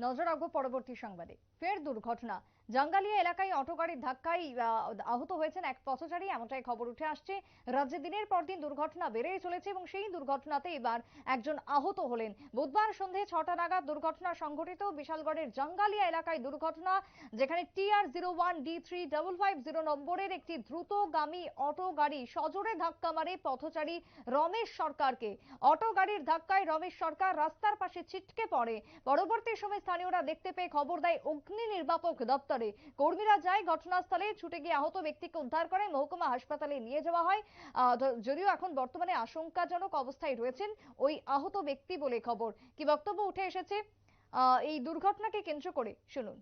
নজর রাখব পরবর্তী সংবাদে। ফের দুর্ঘটনা। জাঙ্গালিয়া এলাকায় অটো গাড়ির ধাক্কায় আহত হয়েছেন এক পথচারী, এমনটাই খবর উঠে আসছে। রাজ্যে দিনের পর দিন দুর্ঘটনা বেড়েই চলেছে এবং সেই দুর্ঘটনাতে এবার একজন আহত হলেন। বুধবার সন্ধে ছটা নাগাদ দুর্ঘটনা সংঘটিত। বিশালগড়ের জাঙ্গালিয়া এলাকায় দুর্ঘটনা, যেখানে TR zero one D three double five zero নম্বরের একটি দ্রুতগামী অটো গাড়ি সজোরে ধাক্কা মারে পথচারী রমেশ সরকারকে। অটো গাড়ির ধাক্কায় রমেশ সরকার রাস্তার পাশে ছিটকে পড়ে। পরবর্তী সময় স্থানীয়রা দেখতে পেয়ে খবর দেয়, অগ্নি নির্বাপক দপ্তরে কর্মীরা যায়, ঘটনাস্থলে ছুটে গিয়ে আহত ব্যক্তিকে উদ্ধার করে, মহকুমা হাসপাতালে নিয়ে যাওয়া হয়। যদিও এখন বর্তমানে আশঙ্কাজনক অবস্থায় রয়েছেন ওই আহত ব্যক্তি বলে খবর। কি বক্তব্য উঠে এসেছে? এই দুর্ঘটনাকে কেন্দ্র করে শুনুন।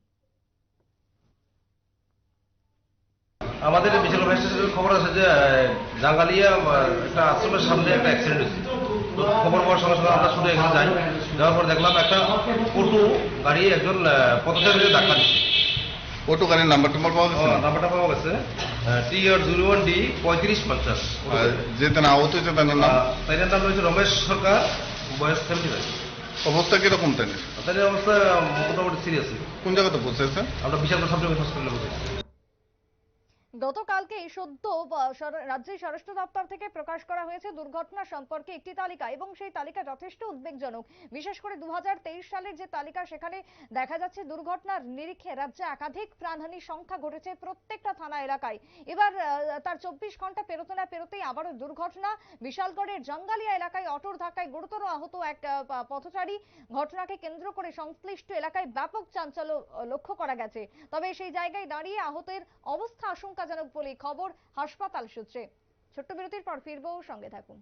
আমাদের বিশাল ভাই খবর আছে যে জাঙ্গালিয়া একটা আশ্রমের সামনে একটা অ্যাক্সিডেন্ট হয়েছে। তো খবর পাওয়ার সঙ্গে সঙ্গে আমরা শুনে এখানে যাই। যাওয়ার পর দেখলাম একটা অটো, গাড়ি একজন পথচারীকে ধাক্কা দিচ্ছে। অটো গাড়ির নাম্বার টাম্বার পাওয়া গেছে? নাম্বারটা পাওয়া গেছে। T R zero one D পঁয়ত্রিশ পঞ্চাশ। যে তেনা আহত হয়েছে তার নাম? তাই নাম রয়েছে রমেশ সরকার বয়স সেভেন্টি ফাইভ অবস্থা কীরকম তাই তাদের অবস্থা মোটামুটি সিরিয়াস কোন জায়গাতে পৌঁছেছে? আমরা বিশাল সাবজেক্ট হসপিটালে বসেছি গতকালকে সদ্য রাজ্যের স্বরাষ্ট্র দপ্তর থেকে প্রকাশ করা হয়েছে দুর্ঘটনা সম্পর্কে একটি তালিকা এবং সেই তালিকা যথেষ্ট উদ্বেগজনক। বিশেষ করে দু হাজার তেইশ সালের যে তালিকা, সেখানে দেখা যাচ্ছে দুর্ঘটনার নিরিখে রাজ্যে একাধিক প্রাণহানির সংখ্যা ঘটেছে প্রত্যেকটা থানা এলাকায়। এবার তার চব্বিশ ঘণ্টা পেরোতে না পেরোতেই আবারও দুর্ঘটনা। বিশালগড়ের জঙ্গালিয়া এলাকায় অটোর ধাক্কায় গুরুতর আহত এক পথচারী। ঘটনাকে কেন্দ্র করে সংশ্লিষ্ট এলাকায় ব্যাপক চাঞ্চল্য লক্ষ্য করা গেছে। তবে সেই জায়গায় দাঁড়িয়ে আহতের অবস্থা আশঙ্কাজনক বলেই খবর হাসপাতাল সূত্রে। ছোট্ট বিরতির পর ফিরবো সঙ্গে থাকুন।